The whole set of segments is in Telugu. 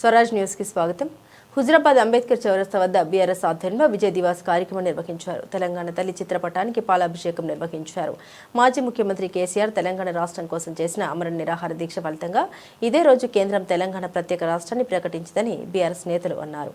స్వరాజ్ న్యూస్కి స్వాగతం. హుజరాబాద్ అంబేద్కర్ చౌరస్తా వద్ద బీఆర్ఎస్ ఆధ్వర్యంలో విజయ్ దివాస్ కార్యక్రమం నిర్వహించారు. తెలంగాణ తల్లి చిత్రపటానికి పాలాభిషేకం నిర్వహించారు. మాజీ ముఖ్యమంత్రి కేసీఆర్ తెలంగాణ రాష్ట్రం కోసం చేసిన అమర నిరాహార దీక్ష ఫలితంగా ఇదే రోజు కేంద్రం తెలంగాణ ప్రత్యేక రాష్ట్రాన్ని ప్రకటించిందని బీఆర్ఎస్ నేతలు అన్నారు.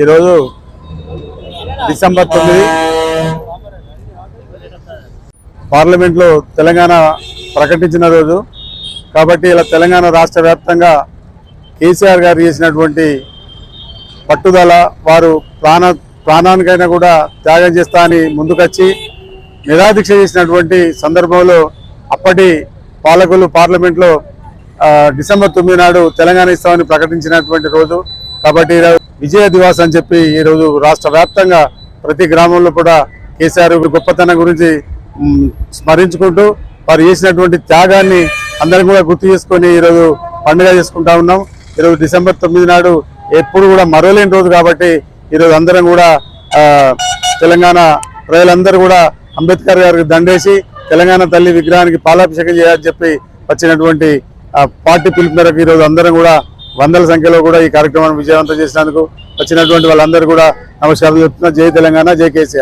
ఈరోజు డిసెంబర్ తొమ్మిది. పార్లమెంట్లో తెలంగాణ ప్రకటించిన రోజు. కాబట్టి ఇలా తెలంగాణ రాష్ట్ర వ్యాప్తంగా కేసీఆర్ గారు చేసినటువంటి పట్టుదల వారు ప్రాణ ప్రాణానికైనా కూడా త్యాగం చేస్తా అని ముందుకొచ్చి నిరాదీక్ష చేసినటువంటి సందర్భంలో అప్పటి పాలకులు పార్లమెంట్లో డిసెంబర్ తొమ్మిది నాడు తెలంగాణ ఇస్తామని ప్రకటించినటువంటి రోజు. కాబట్టి విజయ దివాస్ అని చెప్పి ఈరోజు రాష్ట్ర వ్యాప్తంగా ప్రతి గ్రామంలో కూడా కేసీఆర్ గొప్పతనం గురించి స్మరించుకుంటూ వారు చేసినటువంటి త్యాగాన్ని అందరం కూడా గుర్తు చేసుకొని ఈరోజు పండుగ చేసుకుంటా ఉన్నాం. ఈరోజు డిసెంబర్ తొమ్మిది నాడు ఎప్పుడు కూడా మరవలేని రోజు కాబట్టి ఈరోజు అందరం కూడా తెలంగాణ ప్రజలందరూ కూడా అంబేద్కర్ గారికి దండేసి తెలంగాణ తల్లి విగ్రహానికి పాలాభిషేకం చేయాలని చెప్పి వచ్చినటువంటి పార్టీ పిలుపు మేరకు ఈరోజు అందరం కూడా వందల సంఖ్యలో కూడా ఈ కార్యక్రమాన్ని విజయవంతం చేసినందుకు వచ్చినటువంటి వాళ్ళందరూ కూడా నమస్కారం చెప్తున్నా. జై తెలంగాణ జై కేసీఆర్.